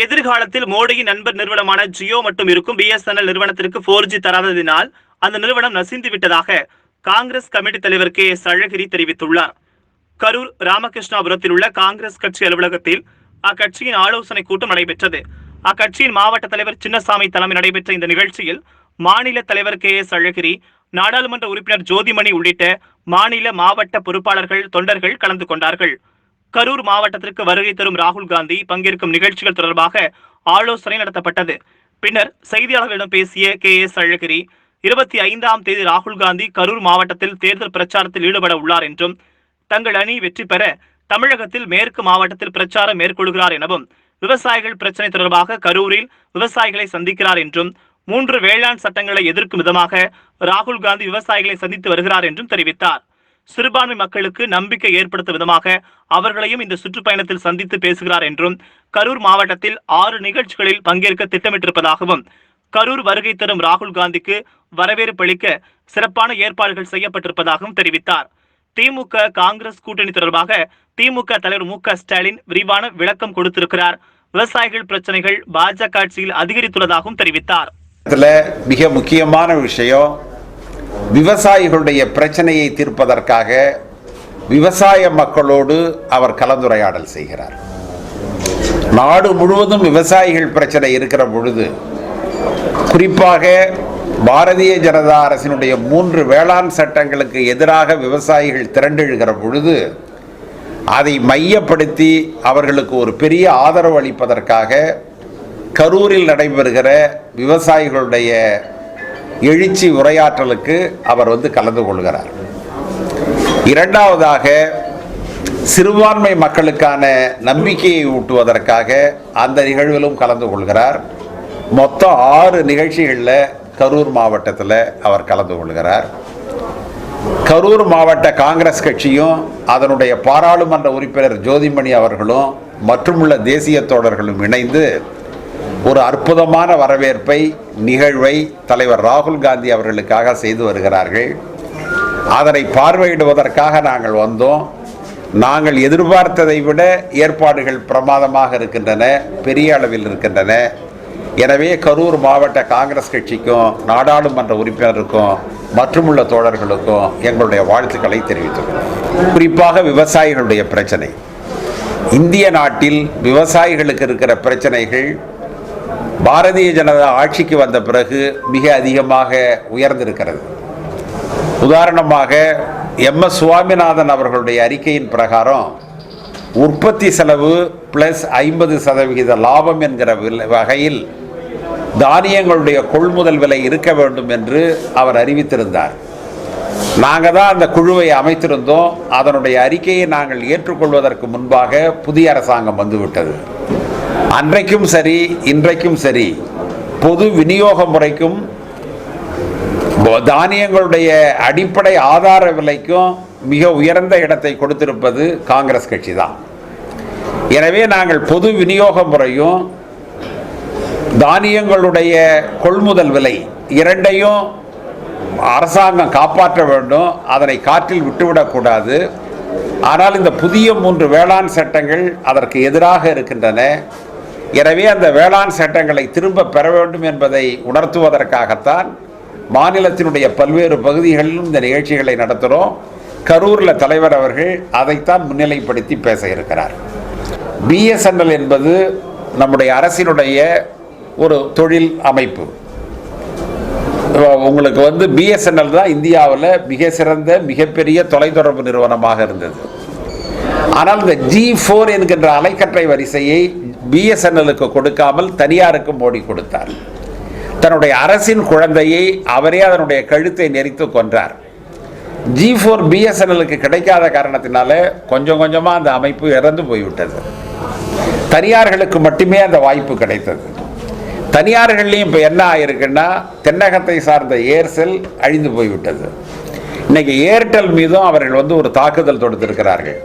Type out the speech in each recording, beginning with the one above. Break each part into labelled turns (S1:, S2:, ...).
S1: எதிர்காலத்தில் மோடியின் நண்பர் நிறுவனமான ஜியோ மட்டும் இருக்கும் பிஎஸ்என்எல் நிறுவனத்திற்கு போர் ஜி தராததினால் அந்த நிறுவனம் நசிந்து விட்டதாக காங்கிரஸ் கமிட்டி தலைவர் கே எஸ் அழகிரி தெரிவித்துள்ளார். கரூர் ராமகிருஷ்ணாபுரத்தில் உள்ள காங்கிரஸ் கட்சி அலுவலகத்தில் அக்கட்சியின் ஆலோசனை கூட்டம் நடைபெற்றது. அக்கட்சியின் மாவட்ட தலைவர் சின்னசாமி தலைமை நடைபெற்ற இந்த நிகழ்ச்சியில் மாநில தலைவர் கே எஸ் அழகிரி நாடாளுமன்ற உறுப்பினர் ஜோதிமணி உள்ளிட்ட மாநில மாவட்ட பொறுப்பாளர்கள் தொண்டர்கள் கலந்து கொண்டார்கள். கரூர் மாவட்டத்திற்கு வருகை தரும் ராகுல் காந்தி பங்கேற்கும் நிகழ்ச்சிகள் தொடர்பாக ஆலோசனை நடத்தப்பட்டது. பின்னர் செய்தியாளர்களிடம் பேசிய கே எஸ் அழகிரி இருபத்தி ஐந்தாம் தேதி ராகுல் காந்தி கரூர் மாவட்டத்தில் தேர்தல் பிரச்சாரத்தில் ஈடுபட உள்ளார் என்றும் தங்கள் அணி வெற்றி பெற தமிழகத்தில் மேற்கு மாவட்டத்தில் பிரச்சாரம் மேற்கொள்கிறார் எனவும் விவசாயிகள் பிரச்சனை தொடர்பாக கரூரில் விவசாயிகளை சந்திக்கிறார் என்றும் மூன்று வேளாண் சட்டங்களை எதிர்க்கும் விதமாக ராகுல் காந்தி விவசாயிகளை சந்தித்து வருகிறார் என்றும் தெரிவித்தார். சிறுபான்மை மக்களுக்கு நம்பிக்கை ஏற்படுத்தும் விதமாக அவர்களையும் இந்த சுற்றுப்பயணத்தில் சந்தித்து பேசுகிறார் என்றும் கரூர் மாவட்டத்தில் ஆறு நிகழ்ச்சிகளில் பங்கேற்க திட்டமிட்டிருப்பதாகவும் கரூர் வருகை தரும் ராகுல் காந்திக்கு வரவேற்பு அளிக்க சிறப்பான ஏற்பாடுகள் செய்யப்பட்டிருப்பதாகவும் தெரிவித்தார். திமுக காங்கிரஸ் கூட்டணி தொடர்பாக திமுக தலைவர் மு ஸ்டாலின் விரிவான விளக்கம் கொடுத்திருக்கிறார். விவசாயிகள் பிரச்சனைகள் பாஜக ஆட்சியில் அதிகரித்துள்ளதாகவும் தெரிவித்தார்.
S2: மிக முக்கியமான விஷயம் விவசாயிகளுடைய பிரச்சனையை தீர்ப்பதற்காக விவசாய மக்களோடு அவர் கலந்துரையாடல் செய்கிறார். நாடு முழுவதும் விவசாயிகள் பிரச்சனை இருக்கிற பொழுது குறிப்பாக பாரதிய ஜனதா அரசினுடைய மூன்று வேளாண் சட்டங்களுக்கு எதிராக விவசாயிகள் திரண்டெழுகிற பொழுது அதை மையப்படுத்தி அவர்களுக்கு ஒரு பெரிய ஆதரவு அளிப்பதற்காக கரூரில் நடைபெறுகிற விவசாயிகளுடைய எழுச்சி உரையாற்றலுக்கு அவர் வந்து கலந்து கொள்கிறார். இரண்டாவதாக சிறுபான்மை மக்களுக்கான நம்பிக்கையை ஊட்டுவதற்காக அந்த நிகழ்விலும் கலந்து கொள்கிறார். மொத்தம் ஆறு நிகழ்ச்சிகளில் கரூர் மாவட்டத்தில் அவர் கலந்து கொள்கிறார். கரூர் மாவட்ட காங்கிரஸ் கட்சியும் அதனுடைய பாராளுமன்ற உறுப்பினர் ஜோதிமணி அவர்களும் மற்றுமுள்ள தேசிய தோழர்களும் இணைந்து ஒரு அற்புதமான வரவேற்பை நிகழ்வை தலைவர் ராகுல் காந்தி அவர்களுக்காக செய்து வருகிறார்கள். அதனை பார்வையிடுவதற்காக நாங்கள் வந்தோம். நாங்கள் எதிர்பார்த்ததை விட ஏற்பாடுகள் பிரமாதமாக இருக்கின்றன பெரிய அளவில் இருக்கின்றன. எனவே கரூர் மாவட்ட காங்கிரஸ் கட்சிக்கும் நாடாளுமன்ற உறுப்பினருக்கும் மற்றுமுள்ள தோழர்களுக்கும் எங்களுடைய வாழ்த்துக்களை தெரிவித்துள்ளோம் குறிப்பாக விவசாயிகளுடைய பிரச்சனை. இந்திய நாட்டில் விவசாயிகளுக்கு இருக்கிற பிரச்சனைகள் பாரதிய ஜனதா ஆட்சிக்கு வந்த பிறகு மிக அதிகமாக உயர்ந்திருக்கிறது. உதாரணமாக எம். எஸ். சுவாமிநாதன் அவர்களுடைய அறிக்கையின் பிரகாரம் உற்பத்தி செலவு பிளஸ் ஐம்பது சதவிகித லாபம் என்கிற வில- வகையில் தானியங்களுடைய கொள்முதல் விலை இருக்க வேண்டும் என்று அவர் அறிவித்திருந்தார். நாங்கள் தான் அந்த குழுவை அமைத்திருந்தோம். அதனுடைய அறிக்கையை நாங்கள் ஏற்றுக்கொள்வதற்கு முன்பாக புதிய அரசாங்கம் வந்துவிட்டது. அன்றைக்கும் சரி இன்றைக்கும் சரி பொது விநியோக முறைக்கும் தானியங்களுடைய அடிப்படை ஆதார விலைக்கும் மிக உயர்ந்த இடத்தை கொடுத்திருப்பது காங்கிரஸ் கட்சி தான் எனவே நாங்கள் பொது விநியோக முறையும் தானியங்களுடைய கொள்முதல் விலை இரண்டையும் அரசாங்கம் காப்பாற்ற வேண்டும். அதனை காற்றில் விட்டுவிடக்கூடாது. ஆனால் இந்த புதிய மூன்று வேளாண் சட்டங்கள் அதற்கு எதிராக இருக்கின்றன. எனவே அந்த வேளாண் சட்டங்களை திரும்ப பெற வேண்டும் என்பதை உணர்த்துவதற்காகத்தான் மாநிலத்தினுடைய பல்வேறு பகுதிகளிலும் இந்த நிகழ்ச்சிகளை நடத்துகிறோம் கரூரில் தலைவர் அவர்கள் அதைத்தான் முன்னிலைப்படுத்தி பேச இருக்கிறார். பிஎஸ்என்எல் என்பது நம்முடைய அரசினுடைய ஒரு தொழில் அமைப்பு. உங்களுக்கு வந்து பிஎஸ்என்எல் தான் இந்தியாவில் மிக சிறந்த மிகப்பெரிய தொலைத்தொடர்பு நிறுவனமாக இருந்தது. ஆனால் இந்த ஜி ஃபோர் என்கின்ற அலைக்கற்றை வரிசையை பிஎஸ்என்எலுக்கு கொடுக்காமல் தனியாருக்கு மோடி கொடுத்தார். தன்னுடைய அரசின் குழந்தையை அவரே அதனுடைய கழுத்தை நெறித்து கொன்றார். ஜி ஃபோர் பிஎஸ்என்எலுக்கு கிடைக்காத காரணத்தினால கொஞ்சம் கொஞ்சமாக அந்த அமைப்பு இறந்து போய்விட்டது. தனியார்களுக்கு மட்டுமே அந்த வாய்ப்பு கிடைத்தது. தனியார்கள்லையும் இப்போ என்ன ஆயிருக்குன்னா தென்னகத்தை சார்ந்த ஏர்செல் அழிந்து போய்விட்டது. இன்னைக்கு ஏர்டெல் மீதும் அவர்கள் வந்து ஒரு தாக்குதல் தொடுத்திருக்கிறார்கள்.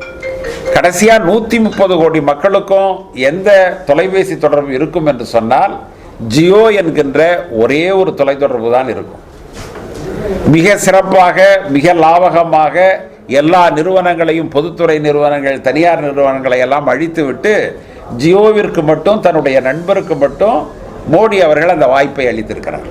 S2: கடைசியாக நூற்றி முப்பது கோடி மக்களுக்கும் எந்த தொலைபேசி தொடர்பு இருக்கும் என்று சொன்னால் ஜியோ என்கின்ற ஒரே ஒரு தொலைத்தொடர்பு தான் இருக்கும். மிக சிறப்பாக மிக லாபகமாக எல்லா நிறுவனங்களையும் பொதுத்துறை நிறுவனங்கள் தனியார் நிறுவனங்களை எல்லாம் அழித்துவிட்டு ஜியோவிற்கு மட்டும் தன்னுடைய நண்பருக்கு மட்டும் மோடி அவர்கள் அந்த வாய்ப்பை அளித்திருக்கிறார்.